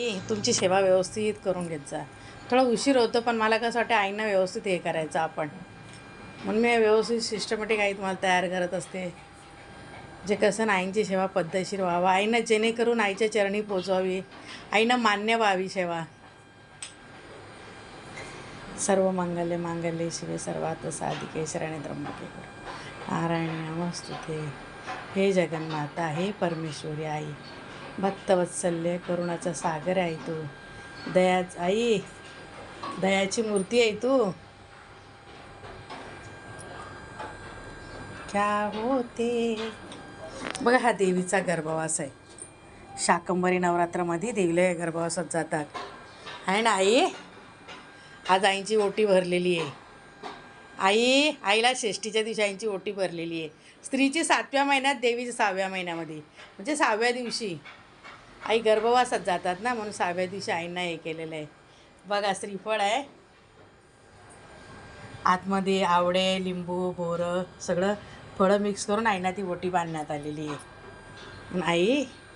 ए, तुमची सेवा व्यवस्थित करून घेत जा. थोडा उशीर होतो पण मला कसं वाटतं आईंना व्यवस्थित हे करायचं आपण. म्हणून मी व्यवस्थित सिस्टमॅटिक आई तुम्हाला तयार करत असते. जे कसं आईंची सेवा पद्धतशीर व्हावा. आईनं जेणेकरून आईच्या चरणी पोचवावी. आईनं मान्य व्हावी सेवा. सर्व मंगल्य मांगल्य शिवे सर्वात साधिके शरणे त्र्यंबके नारायण नमस्तुते हे जगन्माता हे परमेश्वरी आई. भक्तवत्सल्य करुणाचा सागर आहे तू. दयाच आई दयाची मूर्ती आहे तू. क्या होते? बघा हा देवीचा गर्भवास आहे. शाकंभरी नवरात्रामध्ये देवीला गर्भवासात जातात. आहे ना आई? आज आईची ओटी भरलेली आहे. आई आईला षष्टीच्या दिवशी आईची ओटी भरलेली आहे. स्त्रीची सातव्या महिन्यात देवीची सहाव्या महिन्यामध्ये. म्हणजे सहाव्या दिवशी. आई गर्भवासात जातात ना म्हणून सहाव्या दिवशी आईंना हे केलेलं आहे. बघा श्रीफळ आहे. आतमध्ये आवळे लिंबू बोरं सगळं फळं मिक्स करून आईना ती ओटी बांधण्यात आलेली आहे. आई